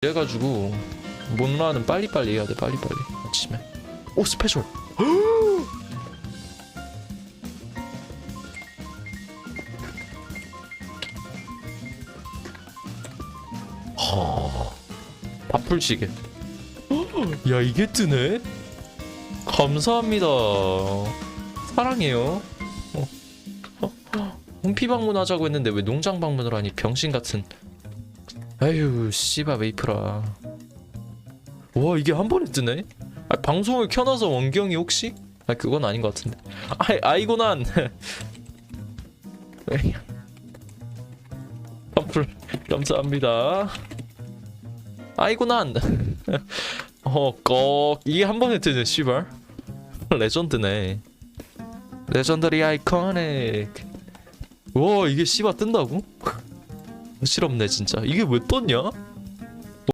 이래가지고 문라는 빨리빨리 해야 돼 빨리빨리 아침에. 오 스페셜. 하 밥풀시계. 야 이게 뜨네? 감사합니다. 사랑해요. 어. 홈피 방문하자고 했는데 왜 농장 방문을 하니 병신 같은 아유 씨바 메이플아 와 이게 한 번에 뜨네? 아, 방송을 켜놔서 원경이 혹시? 아 그건 아닌 것 같은데. 아이 아이고 난! 펌플 감사합니다. 아이고 난 어꺽. 이게 한 번에 뜨네 씨발. 레전드네. 레전더리 아이코닉 와 이게 씨바 뜬다고? 실없네 진짜 이게 왜 떴냐?